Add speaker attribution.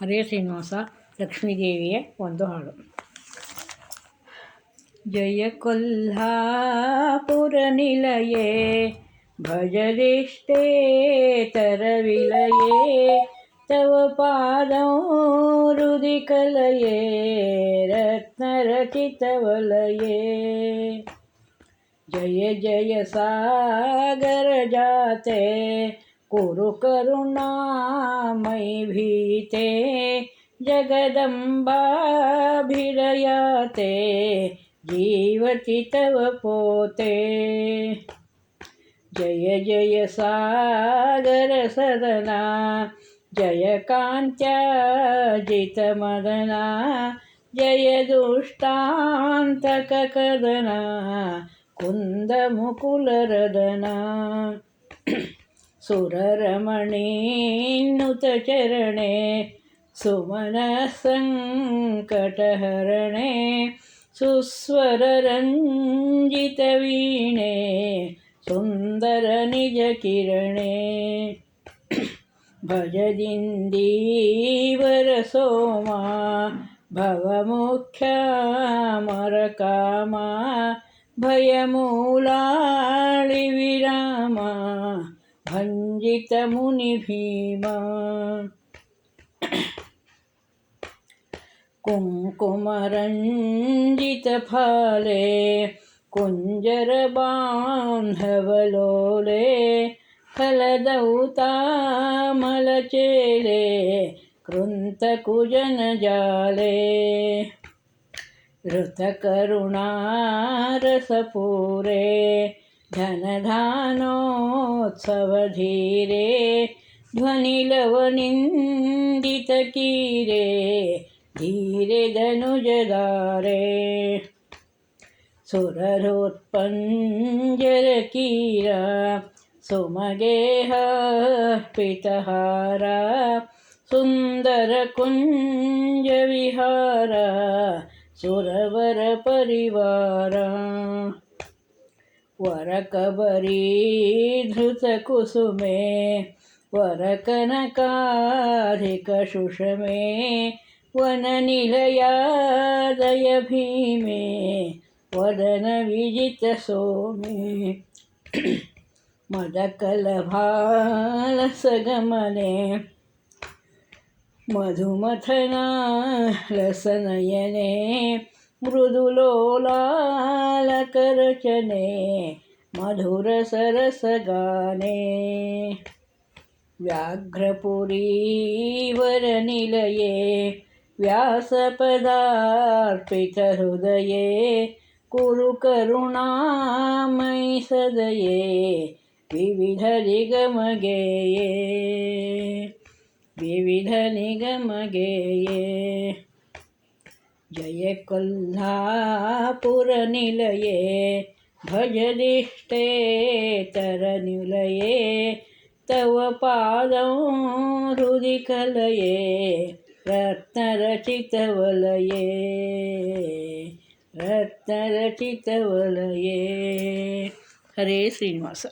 Speaker 1: ಹರೇ ಶ್ರೀನಿವಾಸ ಲಕ್ಷ್ಮೀದೇವಿಯ ಒಂದು ಹಾಡು ಜಯ ಕೊಲ್ಹಾಪುರ ನಿಲಯೇ ಭಜರಿಷ್ಟೇ ತರವಿಲಯೇ ತವ ಪಾದೋ ಹೃದಿ ಕಲಯೇ ರತ್ನರಚಿತವಲಯೇ जय जय सागर जाते कुरु करुणामयि भीते जगदम्बाभिरयते जीवति तव पोते। जय जय सागरसदना जयकान्त्याजितमदना जय दुष्टान्तककदना कुन्दमुकुलरदना। सुररमणीनुतचरणे सुमनसङ्कटहरणे सुस्वररञ्जितवीणे सुन्दरनिजकिरणे भजदिन्दीवरसोमा भवमुख्यामरकामा भयमूला भञ्जितमुनिभीम कुङ्कुमरञ्जितफाले कुञ्जरबान्धवलोले फलदौतामलचेले कृन्तकुजनजाले ऋतकरुणारसपूरे धनधानोत्सवधीरे ध्वनिलवनिन्दितकीरे धीरे धनुजदारे सुररोत्पञ्जरकीरा सुमगेह पितहारा सुन्दरकुञ्जविहारा ಸುರವರ ಪರಿವಾರ वरकृत कुसुमे वरकन का अधिक शुषमे वन निलया दय भीमे, वदन विजित सोमे। वरकनकाधिकशुषमे वननिलयादयभीमे वदनविजितसोमे मदकलभालसगमने मधुमथनालसनयने मृदुलोलालकरचने मधुरसरसगाने। व्याघ्रपुरीवरनिलये व्यासपदार्पितहृदये कुरु करुणामयि सदये विविधनिगमगेये। विविधनिगमगेये। निगमगेये जय कोल्हापुरनिलये भजदिष्टे तरनिलये तव पादं हृदि कलये रत्नरचितवलये रत्नरचितवलये हरे श्रीनिवास